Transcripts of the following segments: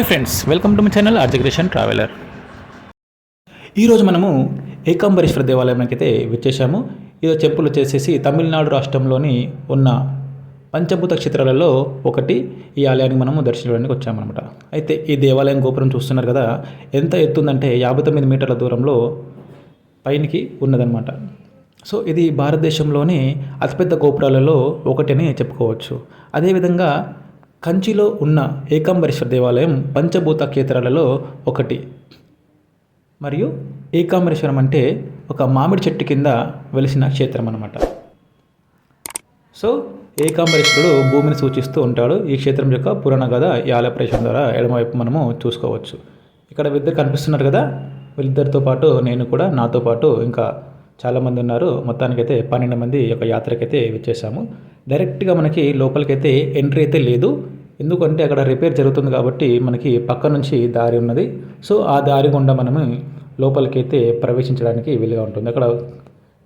Hi friends welcome to my channel ఆర్జిగ్రేషన్ traveller. ఈరోజు మనము ఏకాంబరేశ్వర దేవాలయానికి అయితే వచ్చేసాము ఇది చెప్పులు వచ్చేసేసి తమిళనాడు రాష్ట్రంలోని ఉన్న పంచభూత క్షేత్రాలలో ఒకటి. ఈ ఆలయానికి మనము దర్శించడానికి వచ్చామన్నమాట. అయితే ఈ దేవాలయం గోపురం చూస్తున్నారు కదా ఎంత ఎత్తుందంటే యాభై తొమ్మిది మీటర్ల దూరంలో పైనికి ఉన్నదన్నమాట. సో ఇది భారతదేశంలోని అతిపెద్ద గోపురాలలో ఒకటి అని చెప్పుకోవచ్చు. అదేవిధంగా కంచిలో ఉన్న ఏకాంబరేశ్వర దేవాలయం పంచభూత క్షేత్రాలలో ఒకటి. మరియు ఏకాంబరేశ్వరం అంటే ఒక మామిడి చెట్టు కింద వెలిసిన క్షేత్రం అన్నమాట. సో ఏకాంబరేశ్వరుడు భూమిని సూచిస్తూ ఉంటాడు. ఈ క్షేత్రం యొక్క పురాణ కథ ఈ ఆలయ ద్వారా ఎడమవైపు మనము చూసుకోవచ్చు. ఇక్కడ ఇద్దరు కనిపిస్తున్నారు కదా? వీళ్ళిద్దరితో పాటు నేను కూడా నాతో పాటు ఇంకా చాలామంది ఉన్నారు. మొత్తానికైతే పన్నెండు మంది ఒక యాత్రకైతే వచ్చేసాము డైరెక్ట్గా మనకి లోపలికైతే ఎంట్రీ అయితే లేదు. ఎందుకంటే అక్కడ రిపేర్ జరుగుతుంది కాబట్టి మనకి పక్క నుంచి దారి ఉన్నది. సో ఆ దారి గుండా మనము లోపలికైతే ప్రవేశించడానికి వీలుగా ఉంటుంది. అక్కడ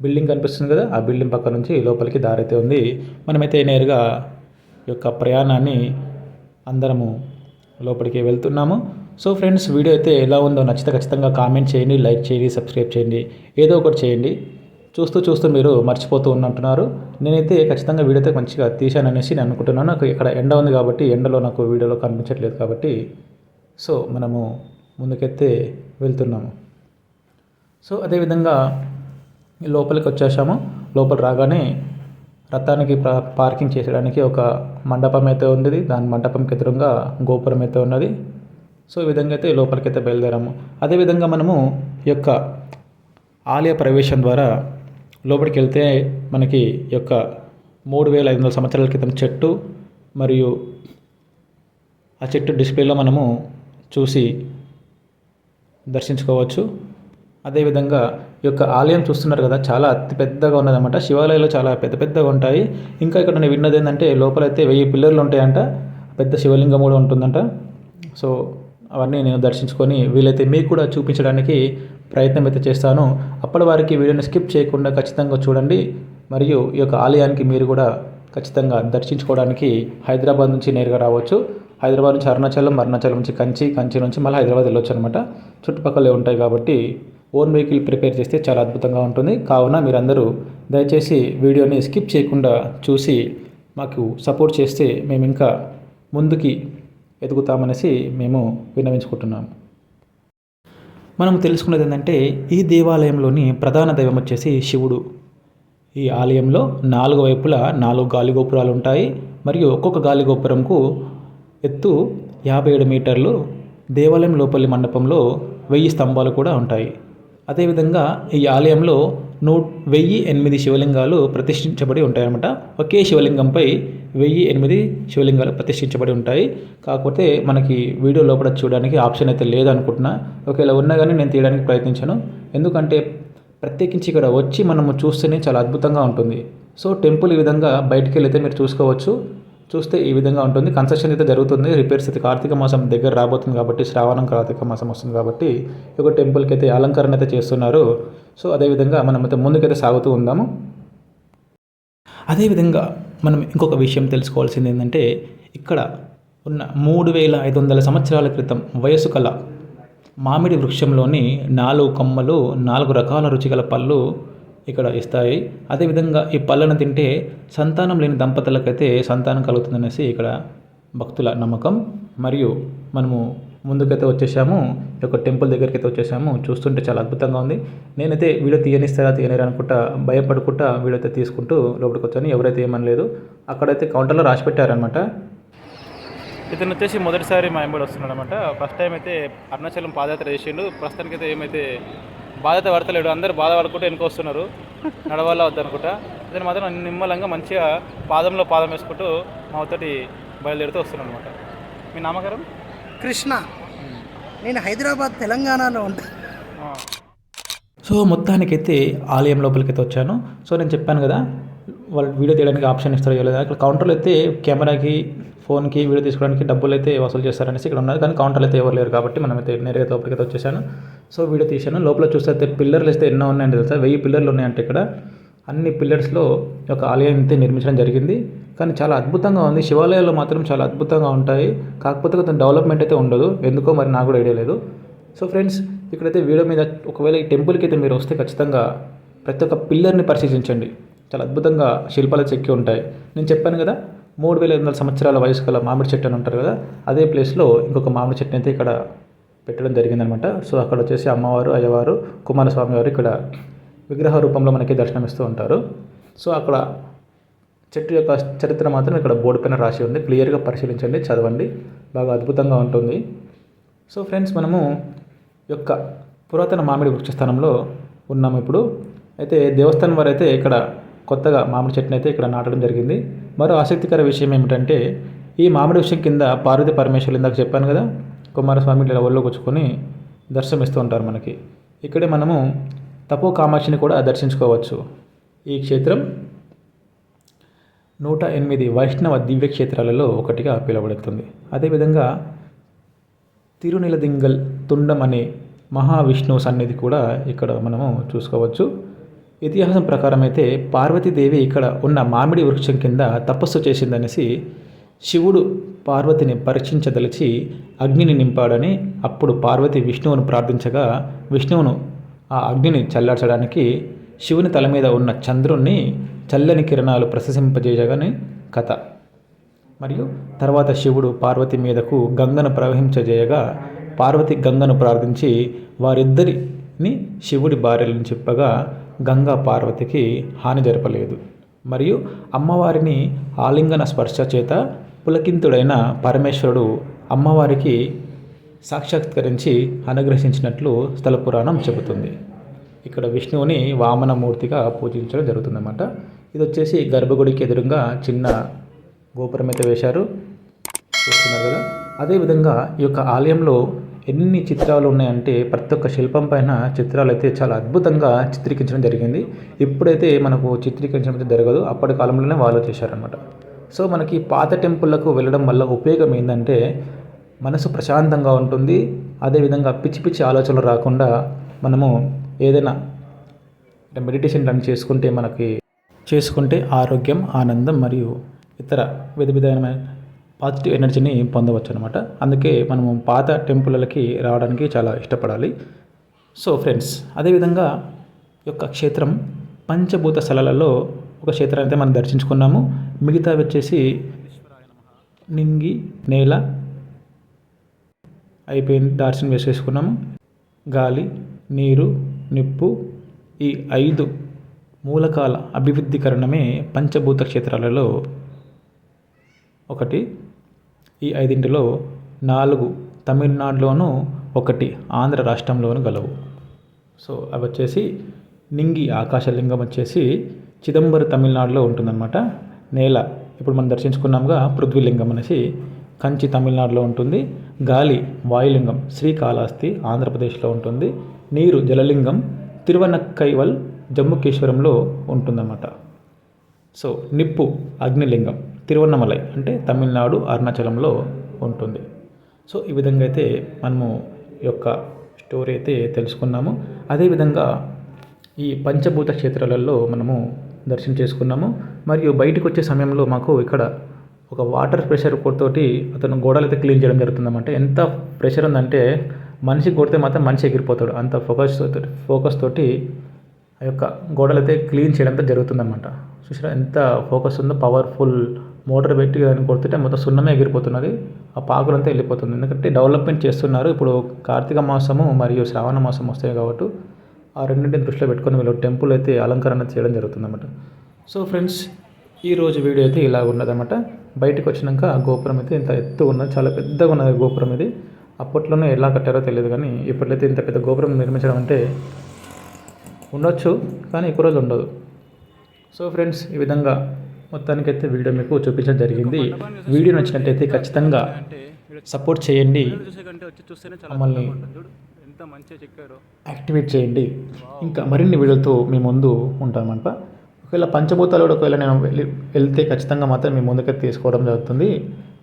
బిల్డింగ్ కనిపిస్తుంది కదా ఆ బిల్డింగ్ పక్క నుంచి లోపలికి దారి అయితే ఉంది. మనమైతే నేరుగా యొక్క ప్రయాణాన్ని అందరము లోపలికి వెళ్తున్నాము. సో ఫ్రెండ్స్ వీడియో అయితే ఎలా ఉందో నచ్చితే ఖచ్చితంగా కామెంట్ చేయండి లైక్ చేయండి సబ్స్క్రైబ్ చేయండి. ఏదో ఒకటి చేయండి. చూస్తూ చూస్తూ మీరు మర్చిపోతూ ఉన్నట్టున్నారు. నేనైతే ఖచ్చితంగా వీడియో అయితే మంచిగా తీశాననేసి నేను అనుకుంటున్నాను. నాకు ఇక్కడ ఎండ ఉంది కాబట్టి ఎండలో నాకు వీడియోలో కనిపించట్లేదు కాబట్టి. సో మనము ముందుకైతే వెళ్తున్నాము. సో అదేవిధంగా లోపలికి వచ్చేసాము. లోపల రాగానే రథానికి పా- పార్కింగ్ చేసేయడానికి ఒక మండపం అయితే ఉంది దాని మండపంకి ఎదురుగా గోపురం అయితే ఉన్నది. సో ఈ విధంగా అయితే లోపలికి అయితే బయలుదేరాము అదేవిధంగా మనము ఈ యొక్క ఆలయ ప్రవేశం ద్వారా లోపలికి వెళ్తే మనకి యొక్క మూడు వేల ఐదు వందల సంవత్సరాల క్రితం చెట్టు మరియు ఆ చెట్టు డిస్ప్లేలో మనము చూసి దర్శించుకోవచ్చు. అదేవిధంగా ఈ యొక్క ఆలయం చూస్తున్నారు కదా చాలా అతి పెద్దగా ఉన్నదన్నమాట. శివాలయాలు చాలా పెద్ద పెద్దగా ఉంటాయి. ఇంకా ఇక్కడ నేను విన్నది ఏంటంటే లోపలైతే వెయ్యి పిల్లర్లు ఉంటాయంట. పెద్ద శివలింగం కూడా ఉంటుందంట. సో అవన్నీ నేను దర్శించుకొని వీలైతే మీకు కూడా చూపించడానికి ప్రయత్నం అయితే చేస్తాను. అప్పటి వారికి వీడియోని స్కిప్ చేయకుండా ఖచ్చితంగా చూడండి. మరియు ఈ యొక్క ఆలయానికి మీరు కూడా ఖచ్చితంగా దర్శించుకోవడానికి హైదరాబాద్ నుంచి నేరుగా రావచ్చు. హైదరాబాద్ నుంచి అరుణాచలం అరుణాచలం నుంచి కంచి కంచి నుంచి మళ్ళీ హైదరాబాద్ వెళ్ళొచ్చు అనమాట చుట్టుపక్కలే ఉంటాయి కాబట్టి ఓన్ వెహికల్ ప్రిపేర్ చేస్తే చాలా అద్భుతంగా ఉంటుంది. కావున మీరందరూ దయచేసి వీడియోని స్కిప్ చేయకుండా చూసి మాకు సపోర్ట్ చేస్తే మేము ఇంకా ముందుకి ఎదుగుతామనేసి మేము విన్నవించుకుంటున్నాము మనం తెలుసుకున్నది ఏంటంటే ఈ దేవాలయంలోని ప్రధాన దైవం వచ్చేసి శివుడు. ఈ ఆలయంలో నాలుగు వైపులా నాలుగు గాలిగోపురాలు ఉంటాయి. మరియు ఒక్కొక్క గాలిగోపురంకు ఎత్తు యాభై ఏడు మీటర్లు దేవాలయం లోపలి మండపంలో వెయ్యి స్తంభాలు కూడా ఉంటాయి. అదేవిధంగా ఈ ఆలయంలో నూ వెయ్యి ఎనిమిది శివలింగాలు ప్రతిష్ఠించబడి ఉంటాయన్నమాట. ఒకే శివలింగంపై వెయ్యి ఎనిమిది శివలింగాలు ప్రతిష్ఠించబడి ఉంటాయి. కాకపోతే మనకి వీడియో లోపల చూడడానికి ఆప్షన్ అయితే లేదనుకుంటున్నా. ఒకవేళ ఉన్నా కానీ నేను తీయడానికి ప్రయత్నించాను. ఎందుకంటే ప్రత్యేకించి ఇక్కడ వచ్చి మనము చూస్తేనే చాలా అద్భుతంగా ఉంటుంది. సో టెంపుల్ ఈ విధంగా బయటికి వెళ్ళితే మీరు చూసుకోవచ్చు. చూస్తే ఈ విధంగా ఉంటుంది. కన్స్ట్రక్షన్ అయితే జరుగుతుంది. రిపేర్స్ అయితే కార్తీక మాసం దగ్గర రాబోతుంది కాబట్టి శ్రావణం కార్తీక మాసం వస్తుంది కాబట్టి ఈ యొక్క టెంపుల్కి అయితే అలంకరణ అయితే చేస్తున్నారు. సో అదేవిధంగా మనం ముందుకైతే సాగుతూ ఉందాము. అదేవిధంగా మనం ఇంకొక విషయం తెలుసుకోవాల్సింది ఏంటంటే ఇక్కడ ఉన్న మూడు వేల ఐదు వందల సంవత్సరాల క్రితం వయసు కల మామిడి వృక్షంలోని నాలుగు కొమ్మలు నాలుగు రకాల రుచిగల పళ్ళు ఇక్కడ ఇస్తాయి. అదేవిధంగా ఈ పళ్ళను తింటే సంతానం లేని దంపతులకైతే సంతానం కలుగుతుందనేసి ఇక్కడ భక్తుల నమ్మకం. మరియు మనము ముందుకైతే వచ్చేసాము. ఈ యొక్క టెంపుల్ దగ్గరికి అయితే వచ్చేసాము. చూస్తుంటే చాలా అద్భుతంగా ఉంది. నేనైతే వీడియో తీయనిస్తారా తీయనిరా అనుకుంటా భయపడుకుంటా వీడియో అయితే తీసుకుంటూ లోపలికి వచ్చాను. ఎవరైతే ఏమనలేదు అక్కడైతే కౌంటర్లో రాసి పెట్టారనమాట ఇతను వచ్చేసి మొదటిసారి మా ఎంబడి వస్తున్నాడు అనమాట ఫస్ట్ టైం అయితే అరుణాచలం పాదయాత్ర చేసిండు. ప్రస్తుతానికి అయితే ఏమైతే బాధ్యత పడతలేడు. అందరు బాధ బాధపడుకుంటూ వెనుక వస్తున్నారు. నడవాలా వద్దనుకుంటా. ఇతను మాత్రం నిమ్మలంగా మంచిగా పాదంలో పాదం వేసుకుంటూ మాతోటి బయలుదేరుతూ వస్తున్నాడు అనమాట మీ నామకారం కృష్ణ. నేను హైదరాబాద్ తెలంగాణలో ఉంటాను సో మొత్తానికైతే ఆలయం లోపలికైతే వచ్చాను. సో నేను చెప్పాను కదా వాళ్ళు వీడియో తీయడానికి ఆప్షన్ ఇస్తారో లేదా ఇక్కడ కౌంటర్లో అయితే కెమెరాకి ఫోన్కి వీడియో తీసుకోవడానికి డబ్బులు అయితే వసూలు చేస్తారనేసి ఇక్కడ ఉన్నారు. కానీ కౌంటర్లు అయితే ఎవరు లేరు కాబట్టి మనం అయితే నేరుగా లోపలికి అయితే వచ్చేసాను. సో వీడియో తీశాను. లోపల చూస్తే అయితే పిల్లర్లు అయితే ఎన్నో ఉన్నాయండి తెలుసా? వెయ్యి పిల్లర్లు ఉన్నాయంటే ఇక్కడ. అన్ని పిల్లర్స్లో ఒక ఆలయం అయితే నిర్మించడం జరిగింది. కానీ చాలా అద్భుతంగా ఉంది. శివాలయాలు మాత్రం చాలా అద్భుతంగా ఉంటాయి. కాకపోతే కొంచెం డెవలప్మెంట్ అయితే ఉండదు. ఎందుకో మరి నాకు కూడా ఐడియా లేదు. సో ఫ్రెండ్స్ ఇక్కడైతే వీడియో మీద ఒకవేళ ఈ టెంపుల్కి అయితే మీరు వస్తే ఖచ్చితంగా ప్రతి ఒక్క పిల్లర్ని పరిశీలించండి. చాలా అద్భుతంగా శిల్పాలు చెక్కి ఉంటాయి. నేను చెప్పాను కదా మూడు వేల ఐదు వందల సంవత్సరాల వయసు గల మామిడి చెట్టు అని ఉంటారు కదా అదే ప్లేస్లో ఇంకొక మామిడి చెట్టుని అయితే ఇక్కడ పెట్టడం జరిగిందనమాట సో అక్కడ వచ్చేసి అమ్మవారు అయ్యవారు కుమారస్వామి వారు ఇక్కడ విగ్రహ రూపంలో మనకి దర్శనమిస్తూ ఉంటారు. సో అక్కడ చెట్టు యొక్క చరిత్ర మాత్రం ఇక్కడ బోర్డు పైన రాసి ఉంది. క్లియర్గా పరిశీలించండి చదవండి. బాగా అద్భుతంగా ఉంటుంది. సో ఫ్రెండ్స్ మనము యొక్క పురాతన మామిడి వృక్షస్థానంలో ఉన్నాము ఇప్పుడు. అయితే దేవస్థానం వారు అయితే ఇక్కడ కొత్తగా మామిడి చెట్టుని అయితే ఇక్కడ నాటడం జరిగింది. మరో ఆసక్తికర విషయం ఏమిటంటే ఈ మామిడి వృక్షం కింద పార్వతి పరమేశ్వరులు ఇందాక చెప్పాను కదా కుమారస్వామి ఇలా ఒళ్ళో కూర్చుకొని దర్శనమిస్తూ ఉంటారు మనకి. ఇక్కడే మనము తపో కామాక్షిని కూడా దర్శించుకోవచ్చు. ఈ క్షేత్రం నూట ఎనిమిది వైష్ణవ దివ్యక్షేత్రాలలో ఒకటిగా పిలువబడుతుంది. అదేవిధంగా తిరునిలదింగల్ తుండం అనే మహావిష్ణువు సన్నిధి కూడా ఇక్కడ మనము చూసుకోవచ్చు. ఇతిహాసం ప్రకారం అయితే పార్వతీదేవి ఇక్కడ ఉన్న మామిడి వృక్షం కింద తపస్సు చేసిందనేసి శివుడు పార్వతిని పరీక్షించదలిచి అగ్నిని నింపాడని అప్పుడు పార్వతి విష్ణువును ప్రార్థించగా విష్ణువును ఆ అగ్నిని చల్లార్చడానికి శివుని తల మీద ఉన్న చంద్రుణ్ణి చల్లని కిరణాలు ప్రశంసింపజేయగానే కథ. మరియు తర్వాత శివుడు పార్వతి మీదకు గంగను ప్రవహించజేయగా పార్వతి గంగను ప్రార్థించి వారిద్దరిని శివుడి భార్యలను చెప్పగా గంగా పార్వతికి హాని జరపలేదు. మరియు అమ్మవారిని ఆలింగన స్పర్శ చేత పులకింతుడైన పరమేశ్వరుడు అమ్మవారికి సాక్షాత్కరించి అనుగ్రహించినట్లు స్థల పురాణం చెబుతుంది. ఇక్కడ విష్ణువుని వామనమూర్తిగా పూజించడం జరుగుతుందన్నమాట. ఇది వచ్చేసి గర్భగుడికి ఎదురుగా చిన్న గోపురం అయితే వేశారు. చూస్తున్నారు కదా? అదేవిధంగా ఈ యొక్క ఆలయంలో ఎన్ని చిత్రాలు ఉన్నాయంటే ప్రతి ఒక్క శిల్పం పైన చిత్రాలు అయితే చాలా అద్భుతంగా చిత్రీకరించడం జరిగింది. ఇప్పుడైతే మనకు చిత్రీకరించడం అయితే జరగదు. అప్పటి కాలంలోనే వాళ్ళు చేశారనమాట సో మనకి పాత టెంపుల్లకు వెళ్ళడం వల్ల ఉపయోగం ఏంటంటే మనసు ప్రశాంతంగా ఉంటుంది. అదేవిధంగా పిచ్చి పిచ్చి ఆలోచనలు రాకుండా మనము ఏదైనా మెడిటేషన్ రన్ చేసుకుంటే మనకి చేసుకుంటే ఆరోగ్యం ఆనందం మరియు ఇతర విధ విధమైన పాజిటివ్ ఎనర్జీని పొందవచ్చు అనమాట అందుకే మనము పాత టెంపుల్కి రావడానికి చాలా ఇష్టపడాలి. సో ఫ్రెండ్స్ అదేవిధంగా యొక్క క్షేత్రం పంచభూత స్థలాలలో ఒక క్షేత్రాన్ని అయితే మనం దర్శించుకున్నాము. మిగతా వచ్చేసి నింగి నేల అయిపోయింది. దర్శనం వేసేసుకున్నాము. గాలి నీరు నిప్పు ఈ ఐదు మూలకాల అభివృద్ధికరణమే పంచభూత క్షేత్రాలలో ఒకటి. ఈ ఐదింటిలో నాలుగు తమిళనాడులోను ఒకటి ఆంధ్ర రాష్ట్రంలోను గలవు. సో అవి వచ్చేసి నింగి ఆకాశలింగం వచ్చేసి చిదంబరు తమిళనాడులో ఉంటుందన్నమాట. నేల ఇప్పుడు మనం దర్శించుకున్నాముగా పృథ్వీలింగం అనేసి కంచి తమిళనాడులో ఉంటుంది. గాలి వాయులింగం శ్రీకాళహస్తి ఆంధ్రప్రదేశ్లో ఉంటుంది. నీరు జలలింగం తిరువనక్కైవల్ జమ్ముకేశ్వరంలో ఉంటుందన్నమాట. సో నిప్పు అగ్నిలింగం తిరువన్నమలై అంటే తమిళనాడు అరుణాచలంలో ఉంటుంది. సో ఈ విధంగా అయితే మనము యొక్క స్టోరీ అయితే తెలుసుకున్నాము. అదేవిధంగా ఈ పంచభూత క్షేత్రాలలో మనము దర్శనం చేసుకున్నాము. మరియు బయటకు వచ్చే సమయంలో మాకు ఇక్కడ ఒక వాటర్ ప్రెషర్ తోటి అతను గోడలు అయితే క్లీన్ చేయడం జరుగుతుందన్నమాట. ఎంత ప్రెషర్ ఉందంటే మనిషి కొడితే మాత్రం మనిషి ఎగిరిపోతాడు. అంత ఫోకస్ తోటి ఫోకస్ తోటి ఆ యొక్క గోడలు అయితే క్లీన్ చేయడం అయితే జరుగుతుందన్నమాట. చూసారా ఎంత ఫోకస్ ఉందో పవర్ఫుల్ మోటార్ పెట్టి దాన్ని కొడుతుంటే మొత్తం సున్నమే ఎగిరిపోతున్నది. ఆ పాకులంతా వెళ్ళిపోతుంది. ఎందుకంటే డెవలప్మెంట్ చేస్తున్నారు. ఇప్పుడు కార్తీక మాసము మరియు శ్రావణ మాసం వస్తాయి కాబట్టి ఆ రెండింటిని దృష్టిలో పెట్టుకొని వీళ్ళు టెంపుల్ అయితే అలంకరణ చేయడం జరుగుతుందన్నమాట. సో ఫ్రెండ్స్ ఈరోజు వీడియో అయితే ఇలా ఉన్నదన్నమాట. బయటకు వచ్చినాక ఆ గోపురం అయితే ఇంత ఎత్తు ఉన్నది చాలా పెద్దగా ఉన్నది గోపురం ఇది. అప్పట్లోనే ఎలా కట్టారో తెలియదు కానీ ఇప్పట్లయితే ఇంత పెద్ద గోపురం నిర్మించడం అంటే ఉండొచ్చు కానీ ఎక్కువ రోజు ఉండదు. సో ఫ్రెండ్స్ ఈ విధంగా మొత్తానికైతే వీడియో మీకు చూపించడం జరిగింది. వీడియో నచ్చినట్టయితే ఖచ్చితంగా సపోర్ట్ చేయండి. మమ్మల్ని ఎంత మంచిగా యాక్టివేట్ చేయండి. ఇంకా మరిన్ని వీడియోలతో మీ ముందు ఉంటామంట ఒకవేళ పంచభూతాలు కూడా ఒకవేళ నేను వెళ్ళి వెళ్తే ఖచ్చితంగా మాత్రం మీ ముందుకే తీసుకోవడం జరుగుతుంది.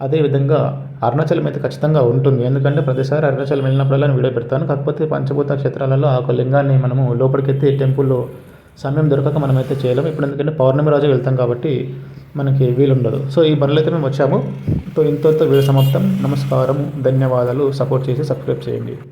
అదేవిధంగా అరుణాచలం అయితే ఖచ్చితంగా ఉంటుంది. ఎందుకంటే ప్రతిసారి అరుణాచలం వెళ్ళినప్పుడల్లా నేను వీడియో పెడతాను. కాకపోతే పంచభూత క్షేత్రాలలో ఆ ఒక లింగాన్ని మనము లోపలికెత్తి టెంపుల్లో సమయం దొరకక మనమైతే చేయలేము. ఇప్పుడు ఎందుకంటే పౌర్ణమి రోజు వెళ్తాం కాబట్టి మనకి వీలుండదు. సో ఈ బండ్లు అయితే మేము వచ్చాము. సో ఇంతతో వీడియో సమాప్తం. నమస్కారం ధన్యవాదాలు. సపోర్ట్ చేసి సబ్స్క్రైబ్ చేయండి.